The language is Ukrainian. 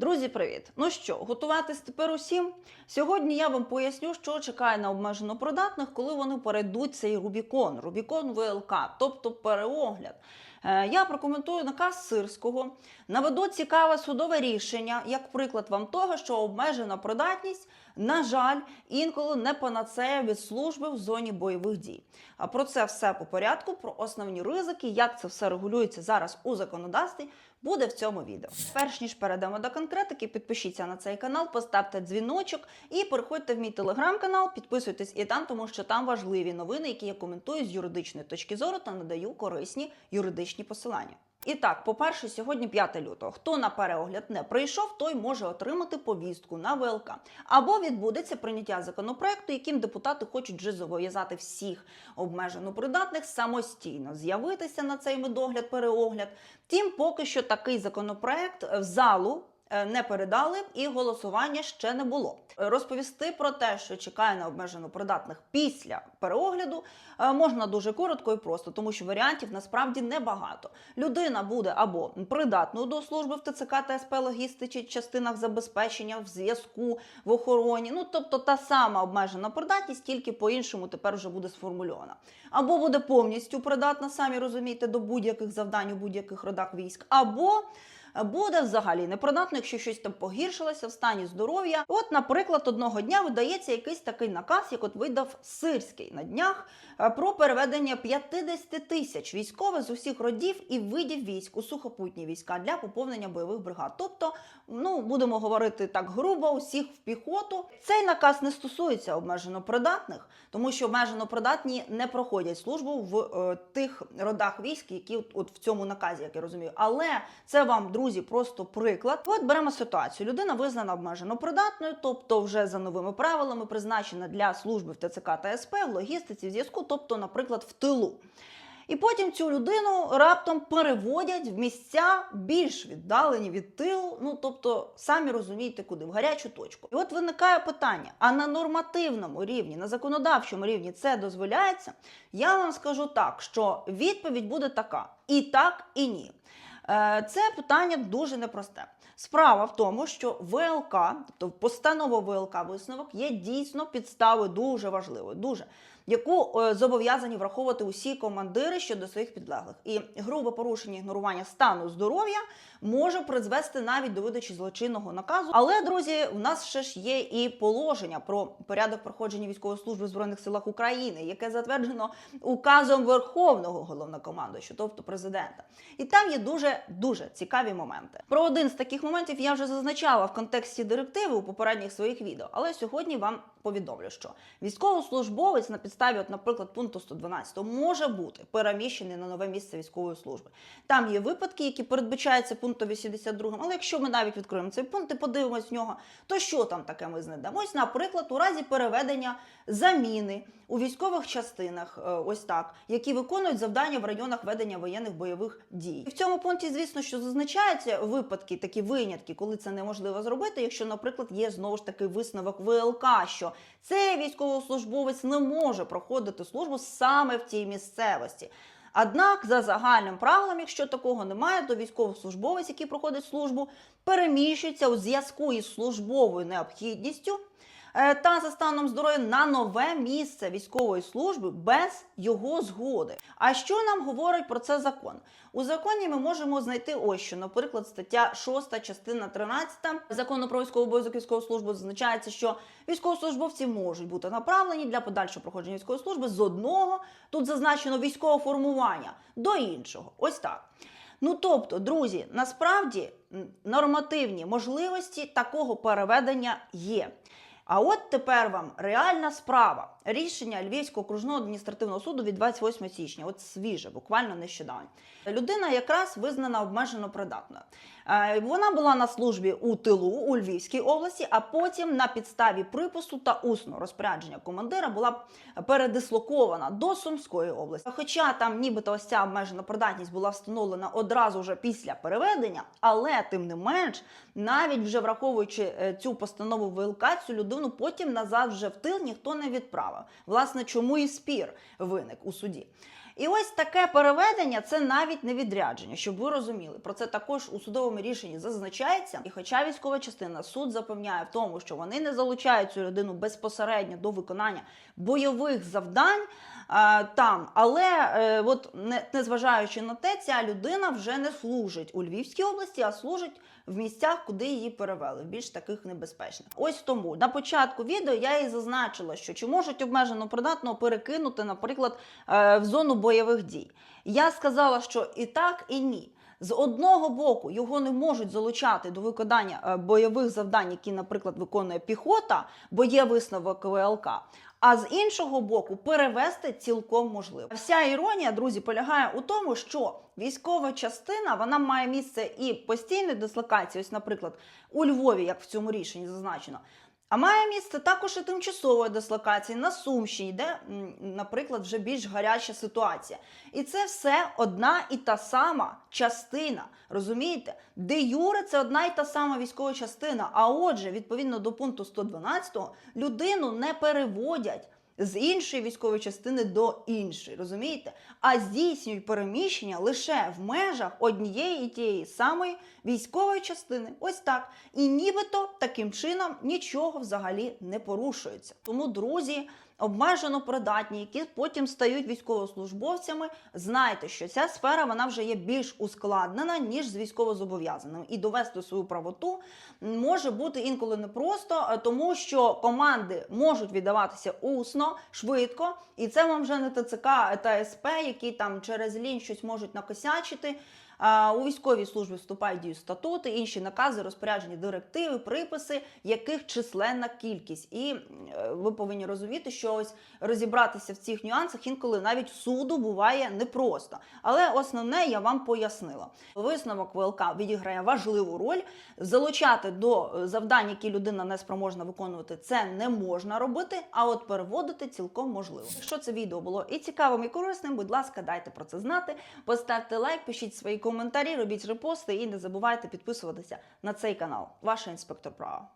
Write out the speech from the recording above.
Друзі, привіт! Ну що, готуватись тепер усім? Сьогодні я вам поясню, що чекає на обмежено придатних, коли вони перейдуть цей Рубікон, Рубікон ВЛК, тобто переогляд. Е, Я прокоментую наказ Сирського, наведу цікаве судове рішення, як приклад вам того, що обмежена придатність, на жаль, інколи не панацея від служби в зоні бойових дій. А про це все по порядку, про основні ризики, як це все регулюється зараз у законодавстві, буде в цьому відео. Перш ніж перейдемо до конкретики, підпишіться на цей канал, поставте дзвіночок і переходьте в мій телеграм-канал, підписуйтесь і там, тому що там важливі новини, які я коментую з юридичної точки зору та надаю корисні юридичні посилання. І так, по-перше, сьогодні 5 лютого. Хто на переогляд не прийшов, той може отримати повістку на ВЛК. Або відбудеться прийняття законопроекту, яким депутати хочуть вже зобов'язати всіх обмежено придатних самостійно з'явитися на цей медогляд, переогляд. Тим поки що такий законопроект в залу. Е, Не передали і голосування ще не було. Розповісти про те, що чекає на обмежено придатних після переогляду, е, можна дуже коротко і просто, тому що варіантів насправді небагато. Людина буде або придатною до служби в ТЦК та СП логістичних частинах забезпечення, в зв'язку, в охороні. Ну тобто та сама обмежена придатність, тільки по-іншому тепер вже буде сформульована. Або буде повністю придатна, самі розумієте, до будь-яких завдань у будь-яких родах військ, або буде взагалі непридатно, якщо щось там погіршилося в стані здоров'я. От, наприклад, одного дня видається якийсь такий наказ, як от видав Сирський на днях е, про переведення 50 тисяч військових з усіх родів і видів військ у сухопутні війська для поповнення бойових бригад. Тобто, ну будемо говорити так грубо, усіх в піхоту. Цей наказ не стосується обмежено придатних, тому що обмежено придатні не проходять службу в е, тих родах військ, які от, от в цьому наказі, як я розумію. Але це вам, друзі, просто приклад. От беремо ситуацію. Людина визнана обмежено придатною, тобто вже за новими правилами призначена для служби в ТЦК та СП, в логістиці, в зв'язку, тобто, наприклад, в тилу. І потім цю людину раптом переводять в місця більш віддалені від тилу, ну тобто самі розумієте куди, в гарячу точку. І от виникає питання: а на нормативному рівні, на законодавчому рівні це дозволяється? Я вам скажу так, що відповідь буде така: і так, і ні. Е, Це питання дуже непросте. Справа в тому, що ВЛК, тобто постанова ВЛК висновок, є дійсно підставою дуже важливою, дуже яку е, зобов'язані враховувати усі командири щодо своїх підлеглих. І грубе порушення ігнорування стану здоров'я може призвести навіть до видачі злочинного наказу. Але друзі, у нас ще ж є і положення про порядок проходження військової служби в збройних силах України, яке затверджено указом Верховного головнокомандуючого, тобто президента. І там є дуже дуже цікаві моменти. Про один з таких моментів я вже зазначала в контексті директиви у попередніх своїх відео, але сьогодні вам повідомлю, що військовослужбовець на підставі, от, наприклад, пункту 112 може бути переміщений на нове місце військової служби. Там є випадки, які передбачаються пунктом 82, але якщо ми навіть відкриємо цей пункт і подивимось в нього, то що там таке ми знайдемо? Ось, наприклад, у разі переведення заміни у військових частинах, е, ось так, які виконують завдання в районах ведення воєнних бойових дій. В цьому пункті, звісно, що зазначаються випадки, такі винятки, коли це неможливо зробити, якщо, наприклад, є знову ж таки висновок ВЛК, що цей військовослужбовець не може проходити службу саме в тій місцевості. Однак, за загальним правилом, якщо такого немає, то військовослужбовець, який проходить службу, переміщується у зв'язку із службовою необхідністю та за станом здоров'я на нове місце військової служби без його згоди. А що нам говорить про це закон? У законі ми можемо знайти ось що, наприклад, стаття 6, частина 13 закону про військовий обов'язок військової служби зазначається, що військовослужбовці можуть бути направлені для подальшого проходження військової служби з одного, тут зазначено військового формування, до іншого. Ось так. Ну тобто, друзі, насправді нормативні можливості такого переведення є. А от тепер вам реальна справа. Рішення Львівського окружного адміністративного суду від 28 січня, от свіже, буквально нещодавно. Людина якраз визнана обмежено придатною. Е, Вона була на службі у тилу у Львівській області, а потім на підставі припису та усного розпорядження командира була передислокована до Сумської області. Хоча там нібито ось ця обмежена придатність була встановлена одразу вже після переведення, але тим не менш, навіть вже враховуючи е, цю постанову ВЛК, цю людину потім назад вже в тил ніхто не відправив. Власне, чому і спір виник у суді. І ось таке переведення це навіть не відрядження, щоб ви розуміли. Про це також у судовому рішенні зазначається. І хоча військова частина суд запевняє в тому, що вони не залучають цю людину безпосередньо до виконання бойових завдань. Там, але е, от не, незважаючи на те, ця людина вже не служить у Львівській області, а служить в місцях, куди її перевели, в більш таких небезпечних. Ось тому на початку відео я і зазначила, що чи можуть обмежено придатного перекинути, наприклад, е, в зону бойових дій. Я сказала, що і так, і ні. З одного боку його не можуть залучати до виконання е, бойових завдань, які, наприклад, виконує піхота, бо є висновок ВЛК. А з іншого боку, перевести цілком можливо. Вся іронія, друзі, полягає у тому, що військова частина вона має місце і постійної дислокації, ось, наприклад, у Львові, як в цьому рішенні зазначено. А має місце також і тимчасової дислокації на Сумщині, де, наприклад, вже більш гаряча ситуація. І це все одна і та сама частина. Розумієте? Де Юре це одна і та сама військова частина. А отже, відповідно до пункту 112, людину не переводять. З іншої військової частини до іншої, розумієте? А здійснюють переміщення лише в межах однієї і тієї самої військової частини. Ось так. І нібито таким чином нічого взагалі не порушується. Тому, друзі, обмежено придатні, які потім стають військовослужбовцями, знайте, що ця сфера вона вже є більш ускладнена, ніж з військовозобов'язаним. І довести свою правоту може бути інколи непросто, е, тому що команди можуть віддаватися усно, швидко, і це вам вже не ТЦК та СП, які там через лінь щось можуть накосячити. У військовій службі вступають дію статути, інші накази, розпоряджені директиви, приписи, яких численна кількість. І е, ви повинні розуміти, що ось розібратися в цих нюансах інколи навіть суду буває непросто. Але основне я вам пояснила. Висновок ВЛК відіграє важливу роль. Залучати до е, завдань, які людина не спроможна виконувати, це не можна робити, а от переводити цілком можливо. Якщо це відео було і цікавим, і корисним, будь ласка, дайте про це знати. Поставте лайк, пишіть свої коментарі, робіть репости і не забувайте підписуватися на цей канал. Ваша інспектор права.